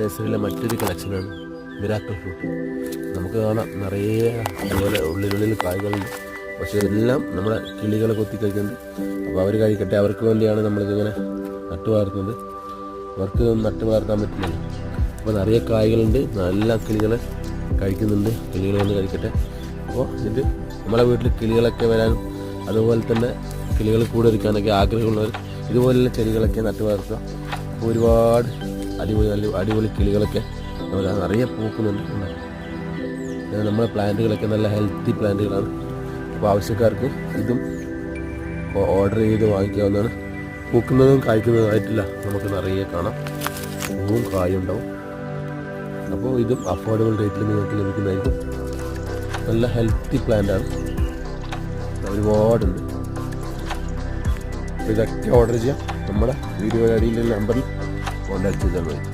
നഴ്സറിയിലെ മറ്റൊരു കളക്ഷനാണ് miracle fruit നമുക്ക് കാണാം നിറയെ അതുപോലെ ഉള്ളിലുള്ളിൽ കായ്കളുണ്ട് പക്ഷേ എല്ലാം നമ്മുടെ കിളികളെ കൊത്തി കഴിക്കുന്നുണ്ട് അപ്പോൾ അവർ കഴിക്കട്ടെ അവർക്ക് വേണ്ടിയാണ് നമ്മളിതിങ്ങനെ നട്ടു വളർത്തുന്നത് അവർക്ക് നട്ടു വളർത്താൻ പറ്റില്ല. അപ്പോൾ നിറയെ കായ്കളുണ്ട് നല്ല കിളികളെ കഴിക്കുന്നുണ്ട്. കിളികൾ വന്ന് കഴിക്കട്ടെ. അപ്പോൾ ഇത് നമ്മളെ വീട്ടിൽ കിളികളൊക്കെ വരാനും അതുപോലെ തന്നെ കിളികൾ കൂടെ ഒരുക്കാനൊക്കെ ആഗ്രഹമുള്ളവർ ഇതുപോലെയുള്ള ചെടികളൊക്കെ നട്ടു വളർത്തുക ഒരുപാട് അടിപൊളി നല്ല അടിപൊളി കിളികളൊക്കെ നമുക്ക് നിറയെ പൂക്കുന്നുണ്ട്. നമ്മുടെ പ്ലാന്റുകളൊക്കെ നല്ല ഹെൽത്തി പ്ലാന്റുകളാണ്. അപ്പോൾ ആവശ്യക്കാർക്ക് ഇതും ഓർഡർ ചെയ്ത് വാങ്ങിക്കാവുന്നതാണ്. പൂക്കുന്നതും കായ്ക്കുന്നതുമായിട്ടില്ല. നമുക്ക് നിറയെ കാണാം. പൂവും കായുണ്ടാവും അപ്പോൾ ഇതും അഫോർഡബിൾ റേറ്റിൽ നിങ്ങൾക്ക് ലഭിക്കുന്നതായിരിക്കും. നല്ല ഹെൽത്തി പ്ലാന്റാണ് ഒരുപാടുണ്ട്. ഇതൊക്കെ ഓർഡർ ചെയ്യാം. നമ്മുടെ വീഡിയോയുടെ അടിയിലുള്ള നമ്പറിൽ on the right.